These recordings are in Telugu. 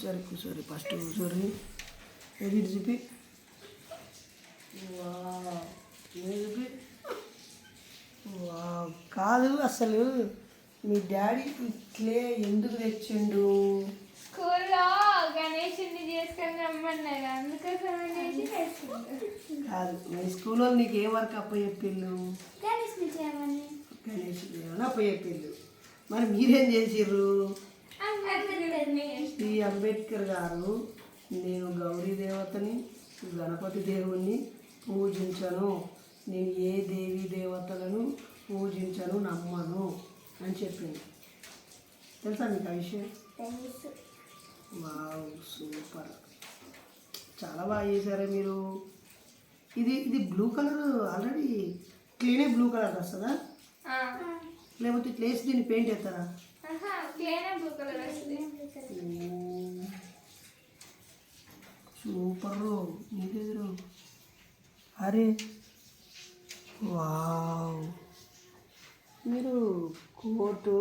కూర్చోరి కూర్చోరి ఫస్ట్ కూర్చోరి ఏది చూపి? చూపి. కాదు అసలు మీ డాడీ క్లే ఎందుకు తెచ్చిండు? స్కూల్లో గణేషుని చేసుకొని రమ్మన్నారు. అందుకోసం కాదు మీ స్కూల్లో నీకు ఏ వర్క్ అప్ప చేయమని. గణేష్ ఏమైనా అప్ప చెప్పిళ్ళు మరి మీరేం చేసిర్రు? ఈ అంబేద్కర్ గారు నేను గౌరీ దేవతని గణపతి దేవుణ్ణి పూజించను. నేను ఏ దేవీ దేవతలను పూజించను నమ్మను అని చెప్పింది. తెలుసా మీకు ఆ విషయం? Wow super. చాలా బాగా చేశారా మీరు. ఇది ఇది బ్లూ కలర్ ఆల్రెడీ క్లీనే బ్లూ కలర్ వస్తుందా లేకపోతే ప్లేస్ దీన్ని పెయింట్ చేస్తారా సూపర్. నీకెదురు. అరే. వావ్. మీరు కోటు.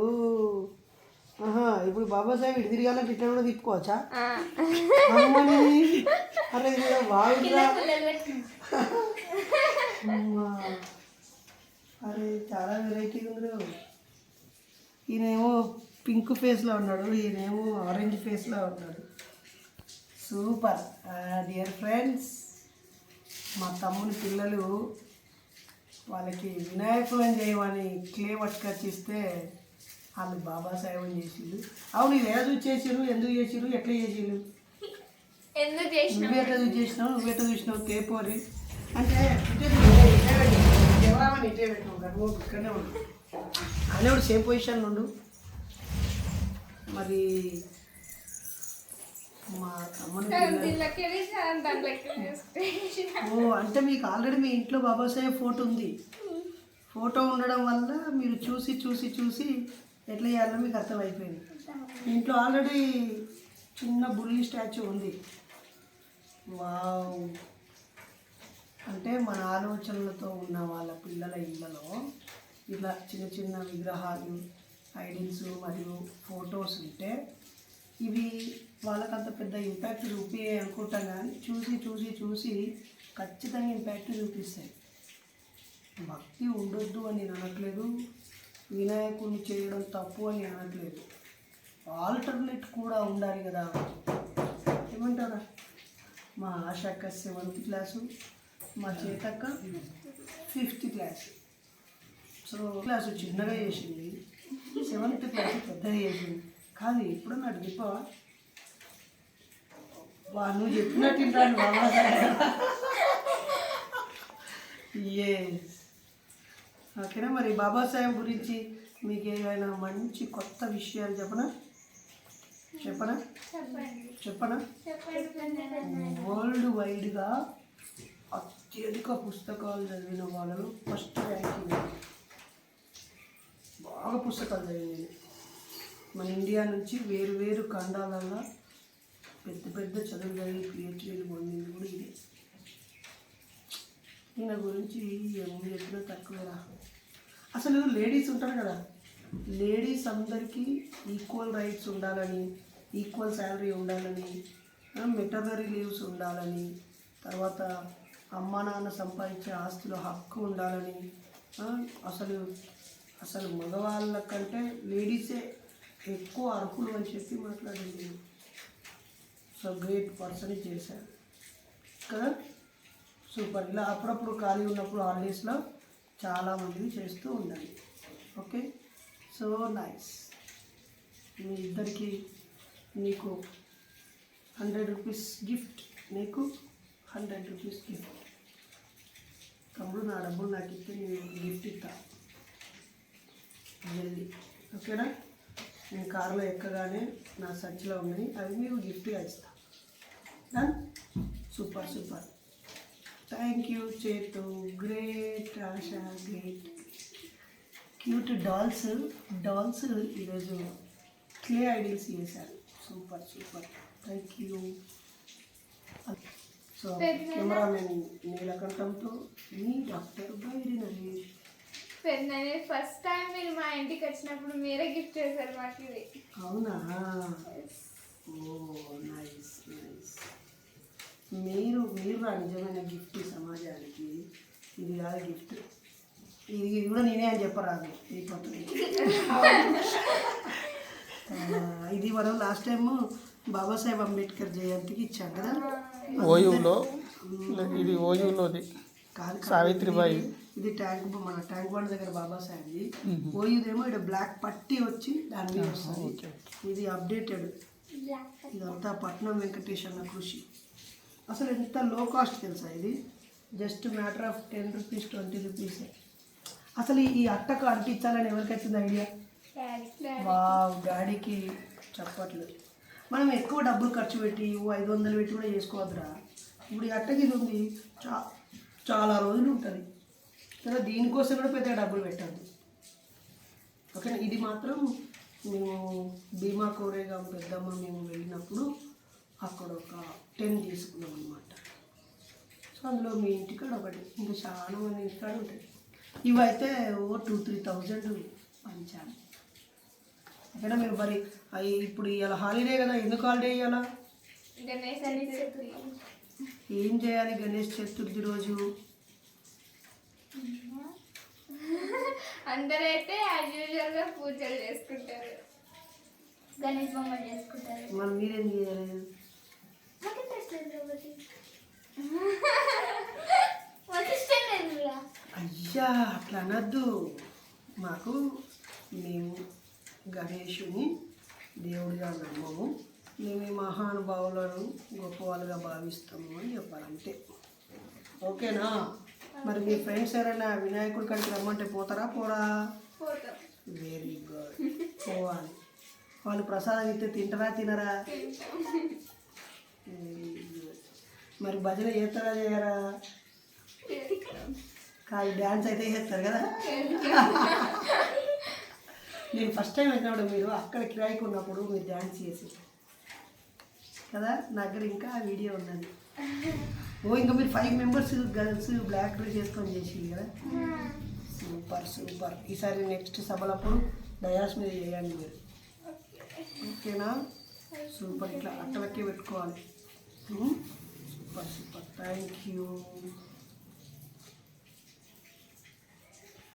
ఆహా ఇప్పుడు బాబాసాహెబ్ ఇటు తిరగాలంటే ఇట్లా కూడా తిప్పుకోవచ్చా? అరే బాగుందా అమ్మా. అరే చాలా వెరైటీగా ఉంది ఈయనేమో పింక్ ఫేస్లో ఉన్నాడు ఈయనేమో ఆరెంజ్ ఫేస్లో ఉన్నాడు. సూపర్. డియర్ ఫ్రెండ్స్ మా తమ్ముని పిల్లలు వాళ్ళకి వినాయకులను చేయమని క్లే పట్టుకొచ్చి ఇస్తే వాళ్ళు బాబాసాహెబ్ చేసిళ్ళు అవును ఇది ఎలా చూసి చేసిరు ఎందుకు చేసిరు ఎట్లా చేసిరు ఎందుకు చేసిన నువ్వు ఎట్లా చూసి చేసినావు? నువ్వు ఎట్లా చూసినావు? కేపోరి అంటే ఇటే. ఎవరామని ఇటే పెట్టు. గర్వం ఇక్కడనే ఉండు అనేవాడు సేమ్ పొజిషన్ ఉండు. మరి మా ఓ అంటే మీకు ఆల్రెడీ మీ ఇంట్లో బాబాసాహెబ్ ఫోటో ఉంది. ఫోటో ఉండడం వల్ల మీరు చూసి చూసి చూసి ఎట్లా చేయాలో మీకు అర్థమైపోయింది. ఇంట్లో ఆల్రెడీ చిన్న బుల్లి స్టాచ్యూ ఉంది. వావ్. అంటే మన ఆలోచనలతో ఉన్న వాళ్ళ పిల్లల ఇళ్ళలో ఇలా చిన్న చిన్న విగ్రహాలు ఐడిల్స్ మరియు ఫొటోస్ ఉంటే ఇవి వాళ్ళకంత పెద్ద ఇంపాక్ట్ చూపియే అనుకుంటాం కానీ చూసి చూసి చూసి ఖచ్చితంగా ఇంపాక్ట్ చూపిస్తాయి. భక్తి ఉండొద్దు అని నేను అనట్లేదు. వినాయకుడిని చేయడం తప్పు అని అనట్లేదు. ఆల్టర్నేట్ కూడా ఉండాలి కదా. ఏమంటారా? మా ఆశక్క సెవెంత్ క్లాసు మా చేతక్క ఫిఫ్త్ క్లాస్ సో క్లాసు చిన్నగా చేసింది. సెవెంత్ క్లాస్ పెద్దగా చేసింది. కాదు ఎప్పుడు నాకు చెప్ప వాళ్ళు నువ్వు చెప్పినట్టు తింటాను ఓకేనా మరి బాబాసాహెబ్ గురించి మీకు ఏమైనా మంచి కొత్త విషయాలు చెప్పనా? చెప్పనా? చెప్పనా? వరల్డ్ వైడ్గా అత్యధిక పుస్తకాలు చదివిన వాళ్ళలో ఫస్ట్ ర్యాంకింగ్. బాగా పుస్తకాలు చదివింది మన ఇండియా నుంచి వేరు వేరు ఖండాలలో పెద్ద పెద్ద చదువు చదివి పిహెచ్డీలు పొందింది కూడా ఇదే. ఈయన గురించి ఏమో చెప్పినా తక్కువేరా అసలు లేడీస్ ఉంటారు కదా లేడీస్ అందరికీ ఈక్వల్ రైట్స్ ఉండాలని ఈక్వల్ శాలరీ ఉండాలని మెటర్నరీ లీవ్స్ ఉండాలని తర్వాత అమ్మ నాన్న సంపాదించే ఆస్తిలో హక్కు ఉండాలని అసలు అసలు మగవాళ్ళ కంటే లేడీసే ఎక్కువ అర్హులు అని చెప్పి మాట్లాడింది. సో గ్రేట్ పర్సన్ చేశారు. కదా సూపర్. ఇలా అప్పుడప్పుడు ఖాళీ ఉన్నప్పుడు హాలిడేస్లో చాలామందిని చేస్తూ ఉండాలి. ఓకే? So nice. మీ ఇద్దరికి నీకు హండ్రెడ్ రూపీస్ గిఫ్ట్. నీకు హండ్రెడ్ రూపీస్ గిఫ్ట్. తమ్ముడు నా డబ్బులు నాకు ఇస్తే నేను గిఫ్ట్ ఇస్తాను జల్దీ ఓకేనా? నేను కారులో ఎక్కగానే నా సంచిలో ఉన్నాయి. అవి మీకు గిఫ్ట్గా ఇస్తా. Done super super thank you చేతు great Asha great cute dolls dolls ఈరోజు క్లే ఐడిల్స్ చేశారు. Super super thank you so cameraman నీలకంఠంతో మీ డాక్టర్ బైరి నరేష్. పెద్దనే ఫస్ట్ టైం మీరు మా ఇంటికి వచ్చినప్పుడు మీరే గిఫ్ట్ చేశారు మాకు ఇది. అవునా? ఓ నైస్ నైస్ మీరు మీరు రా నిజమైన గిఫ్ట్ సమాజానికి. ఇది కాదు గిఫ్ట్ ఇది ఇది కూడా నేనే అని చెప్పరాదు. ఈ పక్కన ఇది మనం లాస్ట్ టైం బాబాసాహెబ్ అంబేద్కర్ జయంతికి ఇచ్చాం కదా. ఓయూలో ఇది ఓయూలోది. సావిత్రిబాయి. ఇది ట్యాంక్ మన ట్యాంక్ బండ్ దగ్గర బాబాసాహెబ్ది ఓయూదేమో ఇక్కడ బ్లాక్ పట్టి వచ్చి దాని మీద వస్తుంది. ఇది అప్డేటెడ్. ఇదంతా పట్నం వెంకటేష్ అన్న కృషి. అసలు ఎంత లో కాస్ట్ తెలుసా ఇది? Just matter of ten rupees twenty rupees అసలు ఈ అట్టకు అంటించాలని ఎవరికి వచ్చింది ఐడియా వావ్ డాడీకి చెప్పట్లేదు. మనం ఎక్కువ డబ్బులు ఖర్చు పెట్టి ఓ ఐదు వందలు పెట్టి కూడా చేసుకోవద్దురా. ఇప్పుడు ఈ అట్టకి ఇది ఉంది చా చాలా రోజులు ఉంటుంది. కదా దీనికోసం కూడా పెద్ద డబ్బులు పెట్టద్దు ఓకేనా ఇది మాత్రం మేము భీమా కోరేగాం పెద్దమ్మ మేము వెళ్ళినప్పుడు అక్కడ ఒక టెన్ తీసుకున్నాం అనమాట సో అందులో మీ ఇంటికాడ ఒకటి ఇంకా చాలా మంది ఇంటికాడ ఉంటాయి. ఇవైతే ఓ టూ త్రీ థౌజండ్ పంచాను ఓకేనా మీరు మరి అవి ఇప్పుడు ఇవాళ హాలిడే కదా ఎందుకు హాలిడే ఇవ్వాలా. ఏం చేయాలి గణేష్ చతుర్థి రోజు? అందరైతే యాజ్ యూజువల్గా పూజలు చేసుకుంటారు. గణేష్ బొమ్మ చేసుకుంటారు. మరి మీరేం చేయాలి? నాకు ఇంట్రెస్ట్ లేదు మాకు ఇష్టం లేదు. అయ్యా అట్లా అనద్దు. మాకు మేము గణేషుని దేవుడిగా నమ్మము. మేము ఈ మహానుభావులను గొప్పవాళ్ళుగా భావిస్తాము అని చెప్పాలంటే ఓకేనా? మరి మీ ఫ్రెండ్స్ ఎవరైనా వినాయకుడి కాడికి రమ్మంటే పోతారా? పోరా? వెరీ గుడ్ పోవాలి. వాళ్ళు ప్రసాదం ఇస్తే తింటారా తినరా? మరి భజన చేస్తారా చేయరా? కాదు డ్యాన్స్ అయితే చేస్తారు కదా. నేను ఫస్ట్ టైం వచ్చినప్పుడు మీరు అక్కడ కిరాయికి ఉన్నప్పుడు మీరు డ్యాన్స్ చేసి కదా? నా దగ్గర ఇంకా వీడియో ఉన్నది ఓ ఇంకా మీరు five members girls black dress చేసుకొని చేసి కదా? సూపర్ సూపర్ ఈసారి నెక్స్ట్ సభలప్పుడు డయాస్ మీద చేయండి మీరు. ఓకేనా? సూపర్ ఇట్లా అట్టలకే పెట్టుకోవాలి. Super super thank you